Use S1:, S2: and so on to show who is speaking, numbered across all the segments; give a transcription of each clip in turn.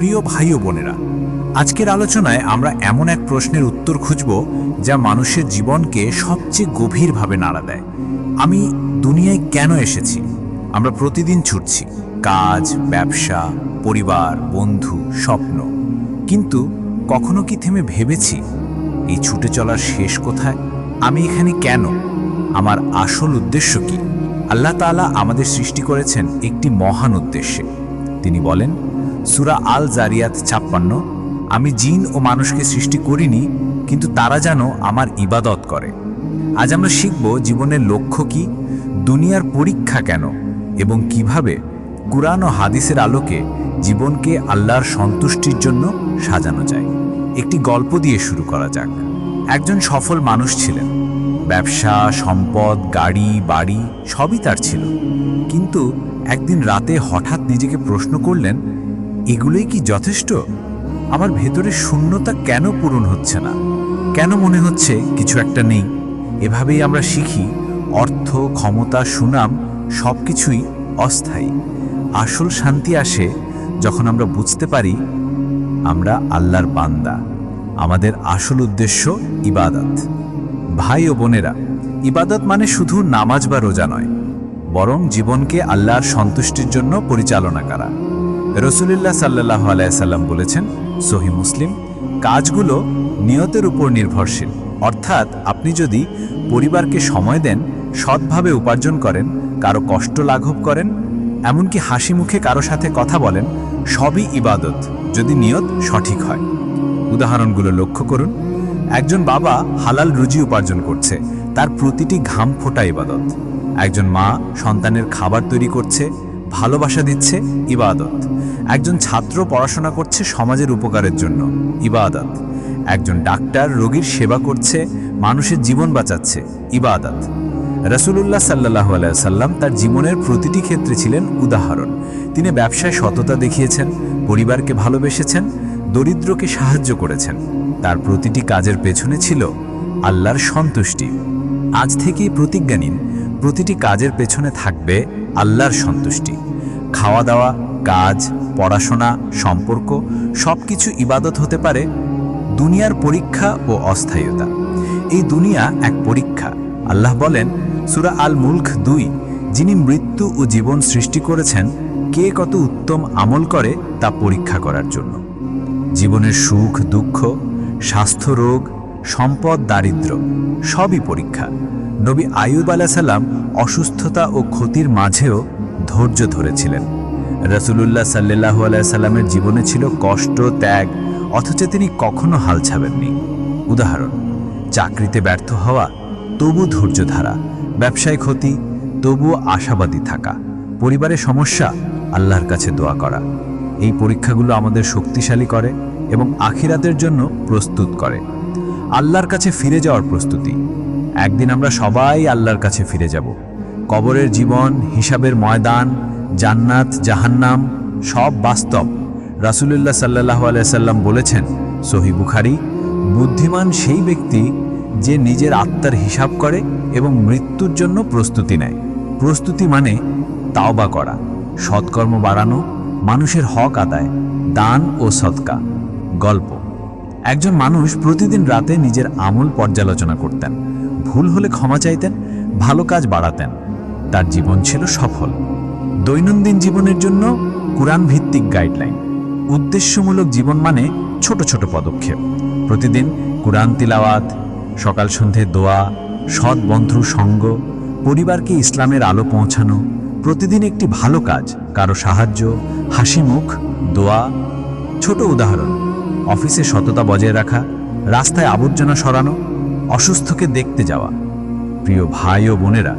S1: প্রিয় ভাই ও বোনেরা, আজকের আলোচনায় আমরা এমন এক প্রশ্নের উত্তর খুঁজব যা মানুষের জীবনকে সবচেয়ে গভীরভাবে নাড়া দেয়। আমি দুনিয়ায় কেন এসেছি? আমরা প্রতিদিন ছুটছি, কাজ, ব্যবসা, পরিবার, বন্ধু, স্বপ্ন। কিন্তু কখনো কি থেমে ভেবেছি, এই ছুটে চলার শেষ কোথায়? আমি এখানে কেন? আমার আসল উদ্দেশ্য কি? আল্লাহ তাআলা আমাদের সৃষ্টি করেছেন একটি মহান উদ্দেশ্যে। তিনি বলেন, সুরা আল জারিয়াত ছাপ্পান্ন, আমি জিন ও মানুষকে সৃষ্টি করিনি, কিন্তু তারা যেন আমার ইবাদত করে। আজ আমরা শিখব জীবনের লক্ষ্য কি, দুনিয়ার পরীক্ষা কেন, এবং কীভাবে কুরআন ও হাদিসের আলোকে জীবনকে আল্লাহর সন্তুষ্টির জন্য সাজানো যায়। একটি গল্প দিয়ে শুরু করা যাক। একজন সফল মানুষ ছিলেন। ব্যবসা, সম্পদ, গাড়ি, বাড়ি, সবই তার ছিল। কিন্তু একদিন রাতে হঠাৎ নিজেকে প্রশ্ন করলেন, এগুলোই কি যথেষ্ট? আমার ভেতরে শূন্যতা কেন পূরণ হচ্ছে না? কেন মনে হচ্ছে কিছু একটা নেই? এভাবেই আমরা শিখি, অর্থ, ক্ষমতা, সুনাম সব কিছুই অস্থায়ী। আসল শান্তি আসে যখন আমরা বুঝতে পারি আমরা আল্লাহর বান্দা। আমাদের আসল উদ্দেশ্য ইবাদত। ভাই ও বোনেরা, ইবাদত মানে শুধু নামাজ বা রোজা নয়, বরং জীবনকে আল্লাহর সন্তুষ্টির জন্য পরিচালনা করা। রসুলিল্লাহ সাল্লাহ আলাইসাল্লাম বলেছেন, সহি মুসলিম, কাজগুলো নিয়তের উপর নির্ভরশীল। অর্থাৎ আপনি যদি পরিবারকে সময় দেন, সৎভাবে উপার্জন করেন, কারও কষ্ট লাঘব করেন, এমনকি হাসি মুখে কারও সাথে কথা বলেন, সবই ইবাদত, যদি নিয়ত সঠিক হয়। উদাহরণগুলো লক্ষ্য করুন। একজন বাবা হালাল রুজি উপার্জন করছে, তার প্রতিটি ঘাম ফোটা ইবাদত। একজন মা সন্তানের খাবার তৈরি করছে, ভালোবাসা দিচ্ছে, ইবাদত। একজন ছাত্র পড়াশোনা করছে সমাজের উপকারের জন্য, ইবাদত। একজন ডাক্তার রোগীর সেবা করছে, মানুষের জীবন বাঁচাচ্ছে, ইবাদত। রসুলুল্লাহ সাল্লাহ সাল্লাম তার জীবনের প্রতিটি ক্ষেত্রে ছিলেন উদাহরণ। তিনি ব্যবসায় সততা দেখিয়েছেন, পরিবারকে ভালোবেসেছেন দরিদ্রকে সাহায্য করেছেন। তার প্রতিটি কাজের পেছনে ছিল আল্লাহর সন্তুষ্টি। আজ থেকেই প্রতিজ্ঞা নিন, প্রতিটি কাজের পেছনে থাকবে আল্লাহর সন্তুষ্টি। খাওয়া দাওয়া কাজ, পড়াশোনা, সম্পর্ক সব কিছু ইবাদত হতে পারে দুনিয়ার পরীক্ষা ও অস্থায়ীতা। এই দুনিয়া এক পরীক্ষা। আল্লাহ বলেন, সুরা আল মুলক দুই, যিনি মৃত্যু ও জীবন সৃষ্টি করেছেন, কে কত উত্তম আমল করে তা পরীক্ষা করার জন্য। জীবনের সুখ, দুঃখ, স্বাস্থ্য রোগ, সম্পদ দারিদ্র সবই পরীক্ষা। নবী আয়ুব আলাহিসাল্লাম অসুস্থতা ও ক্ষতির মাঝেও ধৈর্য ধরেছিলেন। রসুলুল্লাহ সাল্লাহ আলাইসাল্লামের জীবনে ছিল কষ্ট, ত্যাগ, অথচ তিনি কখনো হাল ছাড়েননি। উদাহরণ, চাকরিতে ব্যর্থ হওয়া, তবু ধৈর্য ধারা ব্যবসায় ক্ষতি, তবুও আশাবাদী থাকা পরিবারের সমস্যা, আল্লাহর কাছে দোয়া করা। এই পরীক্ষাগুলো আমাদের শক্তিশালী করে এবং আখিরাতের জন্য প্রস্তুত করে। আল্লাহর কাছে ফিরে যাওয়ার প্রস্তুতি। একদিন আমরা সবাই আল্লাহর কাছে ফিরে যাব। কবরের জীবন, হিসাবের ময়দান, জান্নাত, জাহান্নাম, সব বাস্তব। রাসুলুল্লাহ সাল্লাহ আলাইসাল্লাম বলেছেন, সহি বুখারি, বুদ্ধিমান সেই ব্যক্তি যে নিজের আত্মার হিসাব করে এবং মৃত্যুর জন্য প্রস্তুতি নেয়। প্রস্তুতি মানে তাওবা করা, সৎকর্ম বাড়ানো মানুষের হক আদায়, দান ও সৎকা গল্প। একজন মানুষ প্রতিদিন রাতে নিজের আমল পর্যালোচনা করতেন, ভুল হলে ক্ষমা চাইতেন, ভালো কাজ বাড়াতেন। তার জীবন ছিল সফল। দৈনন্দিন জীবনের জন্য কোরআন ভিত্তিক গাইডলাইন। উদ্দেশ্যমূলক জীবন মানে ছোট ছোট পদক্ষেপ। প্রতিদিন কোরআন তিলাওয়াত, সকাল সন্ধে দোয়া, সৎ বন্ধু সঙ্গ, পরিবারকে ইসলামের আলো পৌঁছানো প্রতিদিন একটি ভালো কাজ, কারও সাহায্য, হাসি মুখ, দোয়া, ছোট উদাহরণ, অফিসে সততা বজায় রাখা, রাস্তায় আবর্জনা সরানো, অসুস্থকে দেখতে যাওয়া। প্রিয় ভাই ও বোনেরা,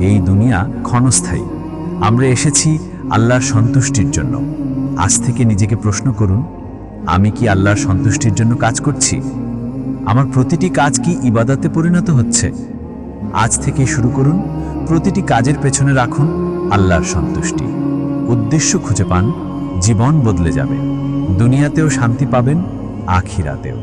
S1: এই দুনিয়া ক্ষণস্থায়ী। আমরা এসেছি আল্লাহর সন্তুষ্টির জন্য। আজ থেকে নিজেকে প্রশ্ন করুন, আমি কি আল্লাহর সন্তুষ্টির জন্য কাজ করছি? আমার প্রতিটি কাজ কি ইবাদাতে পরিণত হচ্ছে? আজ থেকে শুরু করুন, প্রতিটি কাজের পেছনে রাখুন আল্লাহর সন্তুষ্টি। উদ্দেশ্য খুঁজে পান জীবন বদলে যাবে। দুনিয়াতেও শান্তি পাবেন আখিরাতেও।